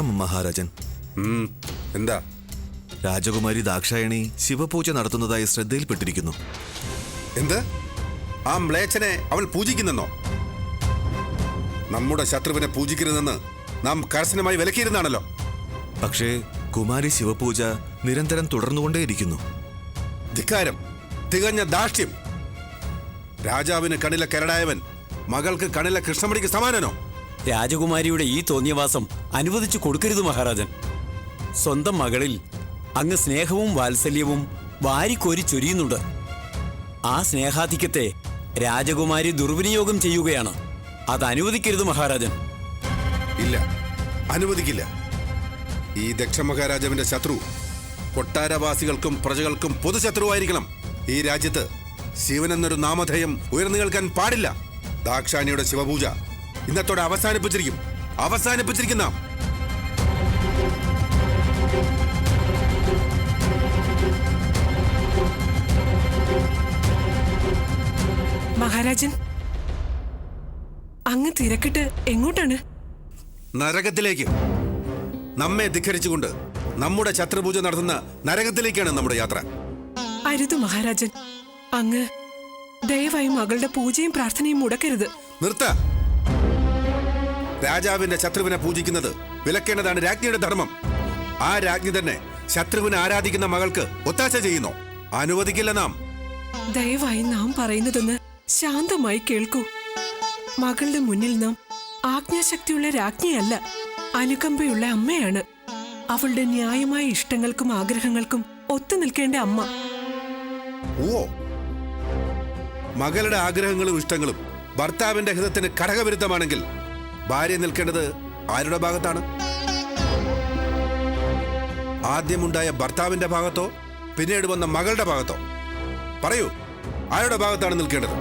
പ്രണാമം മഹാരാജൻ. എന്താ? രാജകുമാരി ദാക്ഷായണി ശിവപൂജ നടത്തുന്നതായി ശ്രദ്ധയിൽപ്പെട്ടിരിക്കുന്നു. എന്ത്? ആ മ്ലേച്ഛനെ അവൾ പൂജിക്കുന്നെന്നോ? നമ്മുടെ ശത്രുവിനെ പൂജിക്കരുതെന്ന് നാം കർശനമായി വിലക്കിയിരുന്നാണല്ലോ. പക്ഷേ കുമാരി ശിവപൂജ നിരന്തരം തുടർന്നുകൊണ്ടേയിരിക്കുന്നു. ധിക്കാരം തികഞ്ഞ ദാഷ്ട്യം. രാജാവിന് കണില കരടായവൻ മകൾക്ക് കണില കൃഷ്ണമണിക്ക് സമാനനോ? രാജകുമാരിയുടെ ഈ തോന്നിയവാസം അനുവദിച്ചു കൊടുക്കരുത് മഹാരാജൻ. സ്വന്തം മകളിൽ അങ്ങ് സ്നേഹവും വാത്സല്യവും വാരിക്കോരി ചൊരിയുന്നുണ്ട്. ആ സ്നേഹാധിക്യത്തെ രാജകുമാരി ദുർവിനിയോഗം ചെയ്യുകയാണ്. അത് അനുവദിക്കരുത് മഹാരാജൻ. ഇല്ല അനുവദിക്കില്ല. ഈ ദക്ഷ മഹാരാജാവിന്റെ ശത്രു കൊട്ടാരവാസികൾക്കും പ്രജകൾക്കും പൊതുശത്രുവായിരിക്കണം. ഈ രാജ്യത്ത് ശിവൻ എന്നൊരു നാമധേയം ഉയർന്നു കേൾക്കാൻ പാടില്ല. ദാക്ഷാണിയുടെ ശിവപൂജ ഇന്നത്തോടെ അവസാനിപ്പിച്ചിരിക്കും. അവസാനിപ്പിച്ചിരിക്കുന്ന മഹാരാജൻ അങ്ങ് തിരക്കിട്ട് എങ്ങോട്ടാണ്? നരകത്തിലേക്ക്. നമ്മെ ധിഖരിച്ചുകൊണ്ട് നമ്മുടെ ശത്രുപൂജ നടത്തുന്ന നരകത്തിലേക്കാണ് നമ്മുടെ യാത്ര. അരുത് മഹാരാജൻ. അങ്ങ് ദയവായി മകളുടെ പൂജയും പ്രാർത്ഥനയും മുടക്കരുത്. നിർത്ത. രാജാവിന്റെ ശത്രുവിനെ പൂജിക്കുന്നത് വിലക്കേണ്ടതാണ് രാജ്ഞിയുടെ ധർമ്മം. ആ രാജ്ഞി തന്നെ ശത്രുവിനെ ആരാധിക്കുന്ന മകൾക്ക് ഒത്താശ ചെയ്യുന്നു. അനുവദിക്കില്ല നാം. ദയവായി നാം പറയുന്നതൊന്ന് ശാന്തമായി കേൾക്കൂ. മകളുടെ മുന്നിൽ നാം ആജ്ഞാശക്തിയുള്ള രാജ്ഞിയല്ല അനുകമ്പയുള്ള അമ്മയാണ്. അവളുടെ ന്യായമായ ഇഷ്ടങ്ങൾക്കും ആഗ്രഹങ്ങൾക്കും ഒത്തു നിൽക്കേണ്ട അമ്മ. ഓ. മകളുടെ ആഗ്രഹങ്ങളും ഇഷ്ടങ്ങളും ഭർത്താവിന്റെ ഹിതത്തിന് ഘടകവിരുദ്ധമാണെങ്കിൽ ഭാര്യ നിൽക്കേണ്ടത് ആരുടെ ഭാഗത്താണ്? ആദ്യമുണ്ടായ ഭർത്താവിന്റെ ഭാഗത്തോ പിന്നീട് വന്ന മകളുടെ ഭാഗത്തോ? പറയൂ ആരുടെ ഭാഗത്താണ് നിൽക്കേണ്ടത്?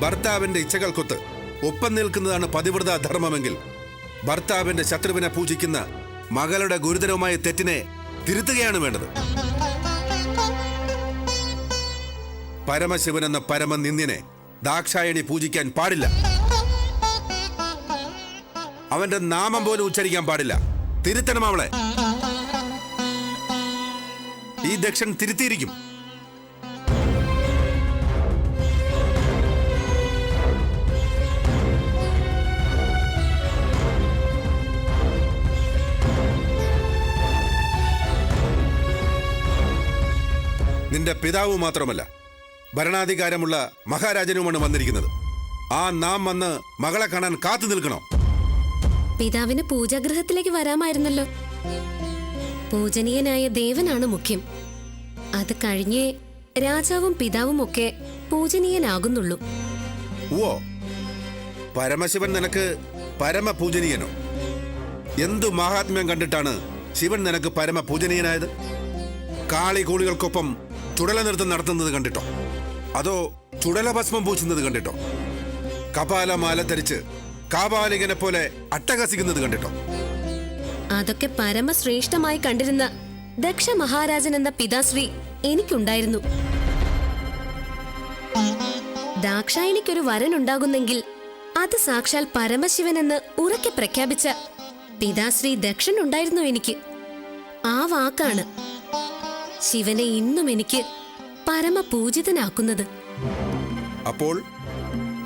ഭർത്താവിന്റെ ഇച്ഛകൾക്കൊത്ത് ഒപ്പം നിൽക്കുന്നതാണ് പതിവ്രത ധർമ്മമെങ്കിൽ ഭർത്താവിന്റെ ശത്രുവിനെ പൂജിക്കുന്ന മകളുടെ ഗുരുതരമായ തെറ്റിനെ തിരുത്തുകയാണ് വേണ്ടത്. പരമശിവൻ എന്ന പരമനിന്ദ്യനെ ദാക്ഷായണി പൂജിക്കാൻ പാടില്ല. അവന്റെ നാമം പോലും ഉച്ചരിക്കാൻ പാടില്ല. തിരുത്തണം അവളെ. ഈ ദക്ഷൻ തിരുത്തിയിരിക്കും. നിന്റെ പിതാവ് മാത്രമല്ല. ഭരണാധികാരമുള്ള മഹാരാജനുമാണ് വന്നിരിക്കുന്നത്. ആ നാം വന്ന് മകളെ കാണാൻ കാത്തു നിൽക്കണോ? പിതാവിന് പൂജാഗൃഹത്തിലേക്ക് വരാമായിരുന്നല്ലോ. പൂജനീയനായ ദേവനാണ് മുഖ്യം. അത് കഴിഞ്ഞേ രാജാവും പിതാവും ഒക്കെ പൂജനീയനാകുന്നുള്ളൂ. ഓ പരമശിവൻ നിനക്ക് പരമപൂജനീയനോ? എന്തു മഹാത്മ്യം കണ്ടിട്ടാണ് ശിവൻ നിനക്ക് പരമ പൂജനീയനായത് കാളി കൂളികൾക്കൊപ്പം ചുടല നൃത്തം നടത്തുന്നത് കണ്ടിട്ടോ? അതോ ചുടല ഭസ്മം പൂശുന്നത് കണ്ടിട്ടോ? കപാലമാല ധരിച്ച് കാപാലികനെ പോലെ അട്ടഹസിക്കുന്നത് കണ്ടിട്ടോ? അതൊക്കെ പരമശ്രേഷ്ഠമായി കണ്ടിരുന്ന ദക്ഷ മഹാരാജൻ എന്ന പിതാശ്രീ എനിക്കുണ്ടായിരുന്നു. ദാക്ഷായണിക്കൊരു വരനുണ്ടാകുന്നെങ്കിൽ അത് സാക്ഷാൽ പരമശിവൻ എന്ന് ഉറക്കെ പ്രഖ്യാപിച്ച പിതാശ്രീ ദക്ഷൻ ഉണ്ടായിരുന്നു എനിക്ക്. ആ വാക്കാണ്. ശിവനെ ഇന്നും എനിക്ക് പരമപൂജിതനാക്കുന്നത്. അപ്പോൾ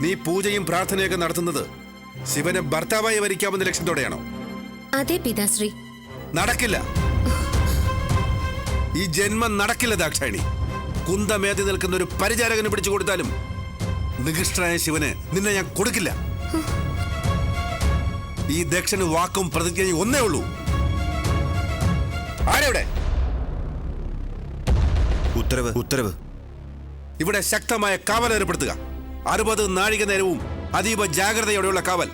നീ പൂജയും പ്രാർത്ഥനയൊക്കെ നടത്തുന്നത് ശിവനെ ഭർത്താവായി വരിക്കാമെന്ന ലക്ഷ്യത്തോടെയാണോ? അതെ പിതാശ്രീ. നടക്കില്ല. ഈ ജന്മം നടക്കില്ല ദാക്ഷായണി. കുന്തമേതി നിൽക്കുന്ന ഒരു പരിചാരകന് പിടിച്ചു കൊടുത്താലും നികൃഷ്ടനായ ശിവന് നിന്നെ ഞാൻ കൊടുക്കില്ല. ഈ ദക്ഷന് വാക്കും പ്രതിജ്ഞയും ഒന്നേ ഉള്ളൂ. ആരെവിടെ? ഉത്തരവ് ഉത്തരവ്. ഇവിടെ ശക്തമായ കാവൽ ഏർപ്പെടുത്തുക. അറുപത് നാഴിക നേരവും അതീവ ജാഗ്രതയോടെയുള്ള കാവൽ.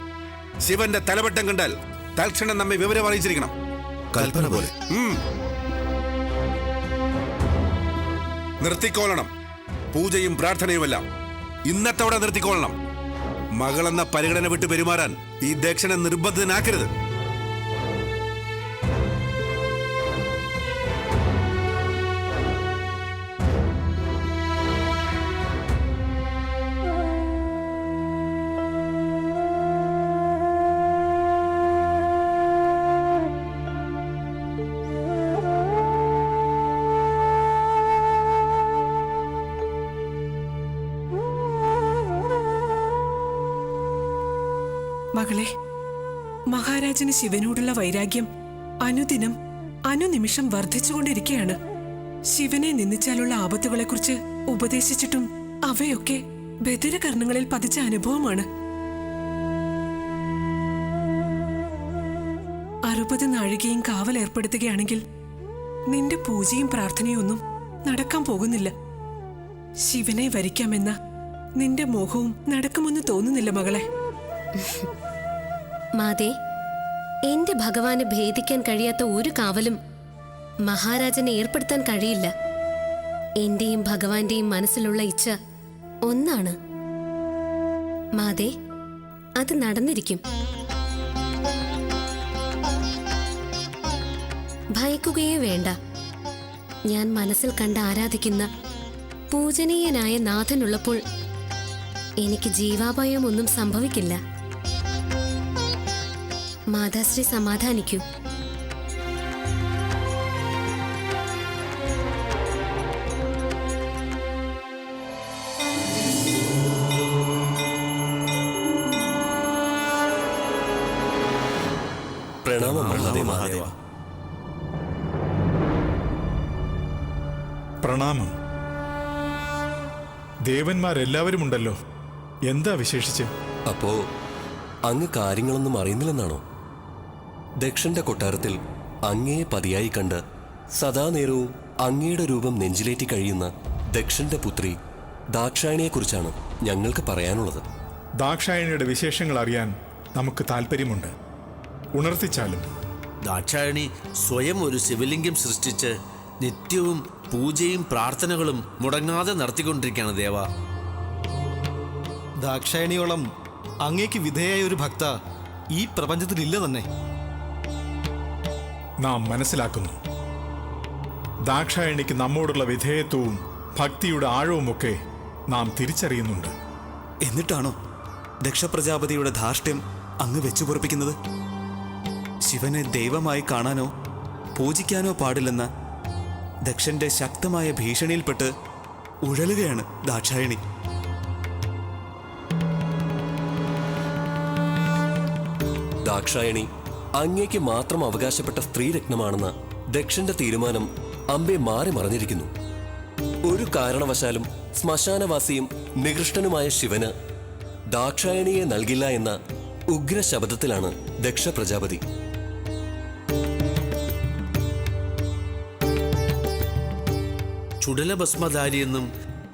ശിവന്റെ തലവട്ടം കണ്ടാൽ തൽക്ഷണം നമ്മെ വിവരം അറിയിച്ചിരിക്കണം. കൽപ്പന പോലെ. നിർത്തിക്കോളണം പൂജയും പ്രാർത്ഥനയുമെല്ലാം. ഇന്നത്തോടെ നിർത്തിക്കോളണം മകളെന്ന പരിഗണന വിട്ട് പെരുമാറാൻ ഈ ദക്ഷിണ നിർബന്ധിതനാക്കരുത്. മകളെ മഹാരാജന് ശിവനോടുള്ള വൈരാഗ്യം അനുദിനം അനുനിമിഷം വർദ്ധിച്ചുകൊണ്ടിരിക്കുകയാണ് ശിവനെ നിന്ദിച്ചാലുള്ള ആപത്തുകളെക്കുറിച്ച് ഉപദേശിച്ചിട്ടും അവയൊക്കെ ബദിരകർണങ്ങളിൽ പതിച്ച അനുഭവമാണ്. അറുപത് നാഴികയും കാവൽ ഏർപ്പെടുത്തുകയാണെങ്കിൽ നിന്റെ പൂജയും പ്രാർത്ഥനയും ഒന്നും നടക്കാൻ പോകുന്നില്ല. ശിവനെ വരിക്കാമെന്ന നിന്റെ മോഹവും നടക്കുമെന്ന് തോന്നുന്നില്ല മകളെ. മാതേ എന്റെ ഭഗവാനെ ഭേദിക്കാൻ കഴിയാത്ത ഒരു കാവലും മഹാരാജനെ ഏർപ്പെടുത്താൻ കഴിയില്ല. എന്റെയും ഭഗവാന്റെയും മനസ്സിലുള്ള ഇച്ഛ ഒന്നാണ്. മാതേ അത് നടന്നിരിക്കും. ഭയക്കുകയേ വേണ്ട. ഞാൻ മനസ്സിൽ കണ്ട് ആരാധിക്കുന്ന പൂജനീയനായ നാഥനുള്ളപ്പോൾ എനിക്ക് ജീവാപായമൊന്നും സംഭവിക്കില്ല. മാതാശ്രീ സമാധാനിക്കൂ. പ്രണാമം മഹാദേവ. പ്രണാമം ദേവന്മാരെല്ലാവരും ഉണ്ടല്ലോ എന്താ വിശേഷിച്ച്? അപ്പോ അങ്ങ് കാര്യങ്ങളൊന്നും അറിയുന്നില്ലെന്നാണോ? ദക്ഷന്റെ കൊട്ടാരത്തിൽ അങ്ങയെ പതിയായി കണ്ട് സദാനേരവും അങ്ങയുടെ രൂപം നെഞ്ചിലേറ്റി കഴിയുന്ന ദക്ഷന്റെ പുത്രി ദാക്ഷായണിയെക്കുറിച്ചാണ് ഞങ്ങൾക്ക് പറയാനുള്ളത്. ദാക്ഷായണിയുടെ വിശേഷങ്ങൾ അറിയാൻ നമുക്ക് താല്പര്യമുണ്ട് ഉണർത്തിച്ചാലും. ദാക്ഷായണി സ്വയം ഒരു ശിവലിംഗം സൃഷ്ടിച്ച് നിത്യവും പൂജയും പ്രാർത്ഥനകളും മുടങ്ങാതെ നടത്തിക്കൊണ്ടിരിക്കുകയാണ് ദേവ. ദാക്ഷായണിയോളം അങ്ങേക്ക് വിധേയായ ഒരു ഭക്ത ഈ പ്രപഞ്ചത്തിലില്ല തന്നെ. നാം മനസ്സിലാക്കുന്നു. ദാക്ഷായണിക്ക് നമ്മോടുള്ള വിധേയത്വവും ഭക്തിയുടെ ആഴവുമൊക്കെ നാം തിരിച്ചറിയുന്നുണ്ട്. എന്നിട്ടാണോ ദക്ഷപ്രജാപതിയുടെ ധാർഷ്ട്യം അങ്ങ് വെച്ചുപൊറപ്പിക്കുന്നത് ശിവനെ ദൈവമായി കാണാനോ പൂജിക്കാനോ പാടില്ലെന്ന ദക്ഷന്റെ ശക്തമായ ഭീഷണിയിൽപ്പെട്ട് ഉഴലുകയാണ് ദാക്ഷായണി. ദാക്ഷായണി അങ്ങേക്ക് മാത്രം അവകാശപ്പെട്ട സ്ത്രീരത്നമാണെന്ന ദക്ഷന്റെ തീരുമാനം അമ്പെ മാറി മറിഞ്ഞിരിക്കുന്നു. ഒരു കാരണവശാലും ശ്മശാനവാസിയും നികൃഷ്ടനുമായ ശിവന് ദാക്ഷായണിയെ നൽകില്ല എന്ന ഉഗ്ര ശബ്ദത്തിലാണ് ദക്ഷ പ്രജാപതി. ചുടലഭസ്മധാരിയെന്നും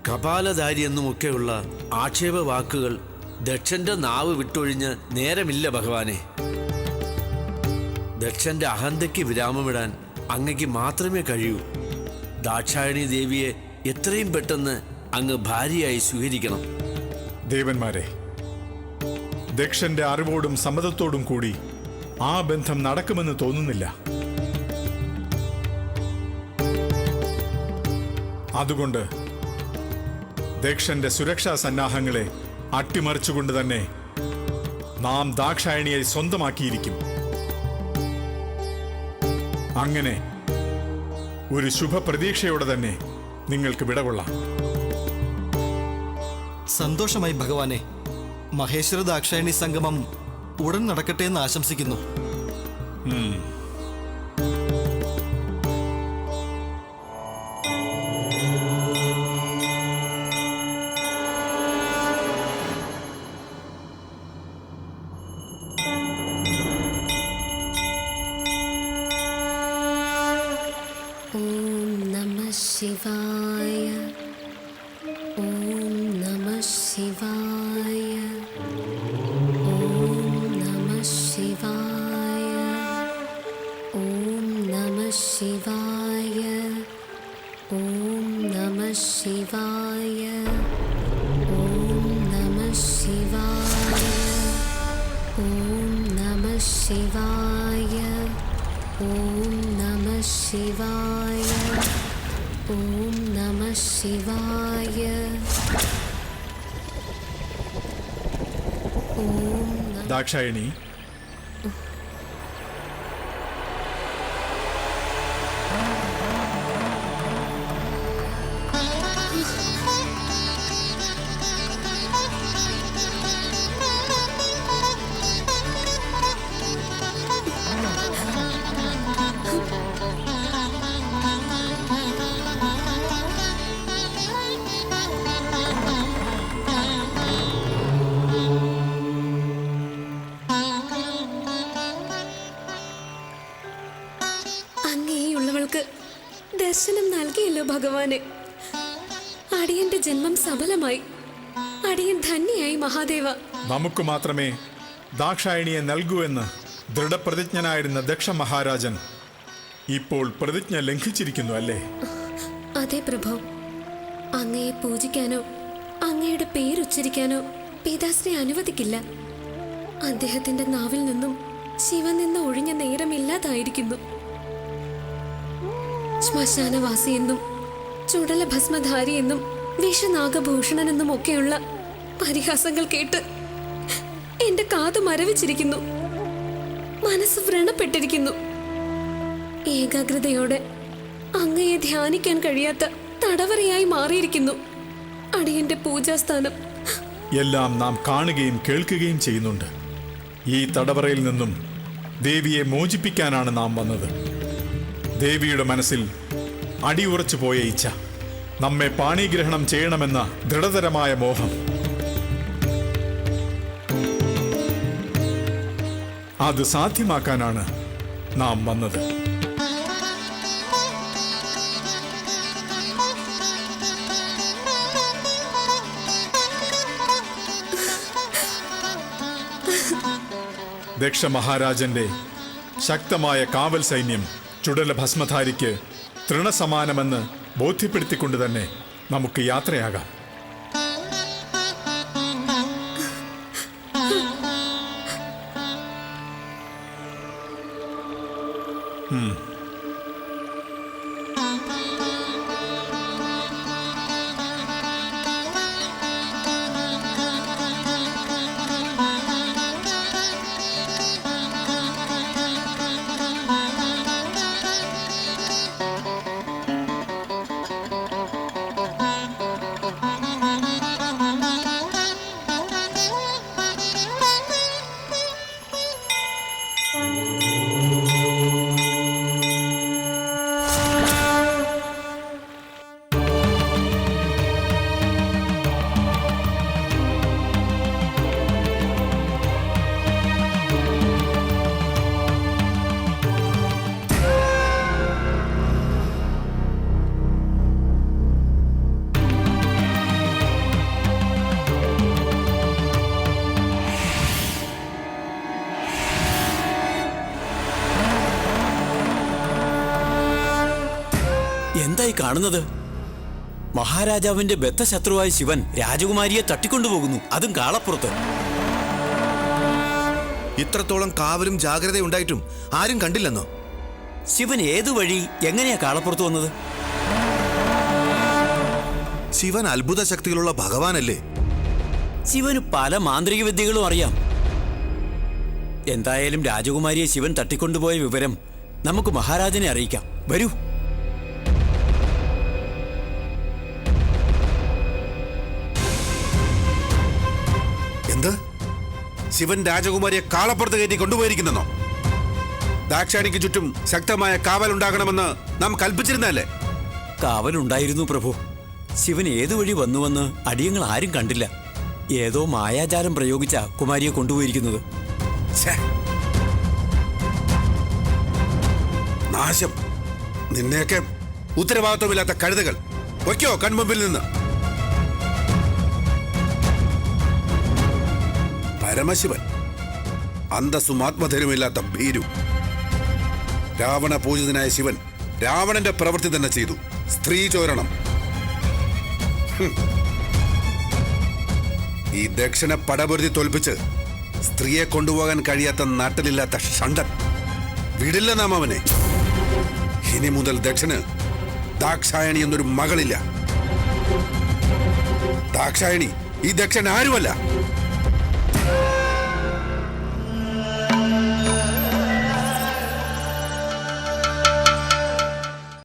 കപാലധാരിയെന്നും ഒക്കെയുള്ള ആക്ഷേപ വാക്കുകൾ ദക്ഷന്റെ നാവ് വിട്ടൊഴിഞ്ഞ് നേരമില്ല ഭഗവാനെ. ദക്ഷന്റെ അഹന്തയ്ക്ക് വിരാമമിടാൻ അങ്ങയ്ക്ക് മാത്രമേ കഴിയൂ. ദാക്ഷായണി ദേവിയെ എത്രയും പെട്ടെന്ന് അങ്ങ് ഭാര്യയായി സ്വീകരിക്കണം. ദേവന്മാരെ ദക്ഷന്റെ അറിവോടും സമ്മതത്തോടും കൂടി ആ ബന്ധം നടക്കുമെന്ന് തോന്നുന്നില്ല. അതുകൊണ്ട് ദക്ഷന്റെ സുരക്ഷാ സന്നാഹങ്ങളെ അട്ടിമറിച്ചുകൊണ്ട് തന്നെ നാം ദാക്ഷായണിയെ സ്വന്തമാക്കിയിരിക്കും. അങ്ങനെ ഒരു ശുഭപ്രതീക്ഷയോടെ തന്നെ നിങ്ങൾക്ക് വിടകൊള്ളാം. സന്തോഷമായി ഭഗവാനെ മഹേശ്വര ദാക്ഷായണി സംഗമം ഉടൻ നടക്കട്ടെ എന്ന് ആശംസിക്കുന്നു. शिवाय ॐ नमः शिवाय ॐ नमः शिवाय ॐ नमः शिवाय ॐ नमः शिवाय ॐ नमः शिवाय ॐ दाक्षायणी ഭഗവാനെ. അടിയന്റെ ജന്മം സഫലമായി അടിയൻ ധന്യയായി മഹാദേവ. നമുക്ക് മാത്രമേ ദാക്ഷായണിയെ നൽകൂ എന്ന് ദൃഢപ്രതിജ്ഞനായിരുന്ന ദക്ഷ മഹാരാജൻ ഇപ്പോൾ പ്രതിജ്ഞ ലംഘിച്ചിരിക്കുന്നു അല്ലേ? അതെ പ്രഭു. അങ്ങയെ പൂജിക്കാനോ അങ്ങയുടെ പേരുച്ചരിക്കാനോ പിതാശ്രീ അനുവദിക്കില്ല. അദ്ദേഹത്തിന്റെ നാവിൽ നിന്നും ശിവൻ നിന്ന് ഒഴിഞ്ഞ നേരമില്ലാതായിരിക്കുന്നു ശ്മശാനവാസി ചുടല ഭസ്മധാരി എന്നും വിഷനാഗഭൂഷണൻ എന്നും ഒക്കെയുള്ള പരിഹാസങ്ങൾ കേട്ട് എന്റെ കാത് മരവിച്ചിരിക്കുന്നു. മനസ്സ് വ്രണപ്പെട്ടിരിക്കുന്നു. ഏകാഗ്രതയോടെ അങ്ങയെ ധ്യാനിക്കാൻ കഴിയാത്ത തടവറയായി മാറിയിരിക്കുന്നു. അടിയന്റെ പൂജാസ്ഥാനം. എല്ലാം നാം കാണുകയും കേൾക്കുകയും ചെയ്യുന്നുണ്ട്. ഈ തടവറയിൽ നിന്നും ദേവിയെ മോചിപ്പിക്കാനാണ് നാം വന്നത്. ദേവിയുടെ മനസ്സിൽ അടിയുറച്ചു പോയ ഇച്ഛ. നമ്മെ പാണിഗ്രഹണം ചെയ്യണമെന്ന ദൃഢതരമായ മോഹം. അത് സാധ്യമാക്കാനാണ് നാം വന്നത്. ദക്ഷ മഹാരാജന്റെ ശക്തമായ കാവൽ സൈന്യം ചുടല ഭസ്മധാരിക്ക് തൃണസമാനമെന്ന് ബോധ്യപ്പെടുത്തിക്കൊണ്ട് തന്നെ നമുക്ക് യാത്രയാകാം. കാണുന്നത്? മഹാരാജാവിന്റെ ബദ്ധശത്രുവായ ശിവൻ രാജകുമാരിയെ തട്ടിക്കൊണ്ടുപോകുന്നു. അതും കാളപ്പുറത്ത്. ഇത്രത്തോളം കാവലും ജാഗ്രതയുണ്ടായിട്ടും ആരും കണ്ടില്ലെന്നോ? ശിവൻ ഏതു വഴി എങ്ങനെയാ കാളപ്പുറത്ത് വന്നത്? ശിവൻ അത്ഭുത ശക്തികളുള്ള ഭഗവാനല്ലേ? ശിവന് പല മാന്ത്രിക വിദ്യകളും അറിയാം. എന്തായാലും രാജകുമാരിയെ ശിവൻ തട്ടിക്കൊണ്ടുപോയ വിവരം നമുക്ക് മഹാരാജനെ അറിയിക്കാം. വരൂ. ശിവൻ രാജകുമാരിയെ കാളപ്പുറത്ത് കയറ്റി കൊണ്ടുപോയിരിക്കുന്നെന്നോ ദാക്ഷാണിക്ക് ചുറ്റും ശക്തമായ കാവൽ ഉണ്ടാകണമെന്ന് നാം കൽപ്പിച്ചിരുന്നല്ലേ കാവലുണ്ടായിരുന്നു പ്രഭു. ശിവൻ ഏതു വഴി വന്നുവെന്ന് അടിയങ്ങൾ ആരും കണ്ടില്ല. ഏതോ മായാജാലം പ്രയോഗിച്ച കുമാരിയെ കൊണ്ടുപോയിരിക്കുന്നത്. നാശം. നിന്നെയൊക്കെ ഉത്തരവാദിത്വമില്ലാത്ത കഴുതകൾ. വയ്ക്കോ കൺമുമ്പിൽ നിന്ന്. പരമശിവൻ. അന്തസ്സും ആത്മധൈര്യമില്ലാത്ത ഭീരു. രാവണ പൂജിതനായ ശിവൻ രാവണന്റെ പ്രവൃത്തി തന്നെ ചെയ്തു. സ്ത്രീ ചോരണം. ഈ ദക്ഷിണ പടപൊരുതി തോൽപ്പിച്ച് സ്ത്രീയെ കൊണ്ടുപോകാൻ കഴിയാത്ത നാട്ടിലില്ലാത്ത ഷണ്ടൻ വിടില്ല നാം അവനെ. ഇനി മുതൽ ദക്ഷന് ദാക്ഷായണി എന്നൊരു മകളില്ല. ദാക്ഷായണി ഈ ദക്ഷൻ ആരുമല്ല.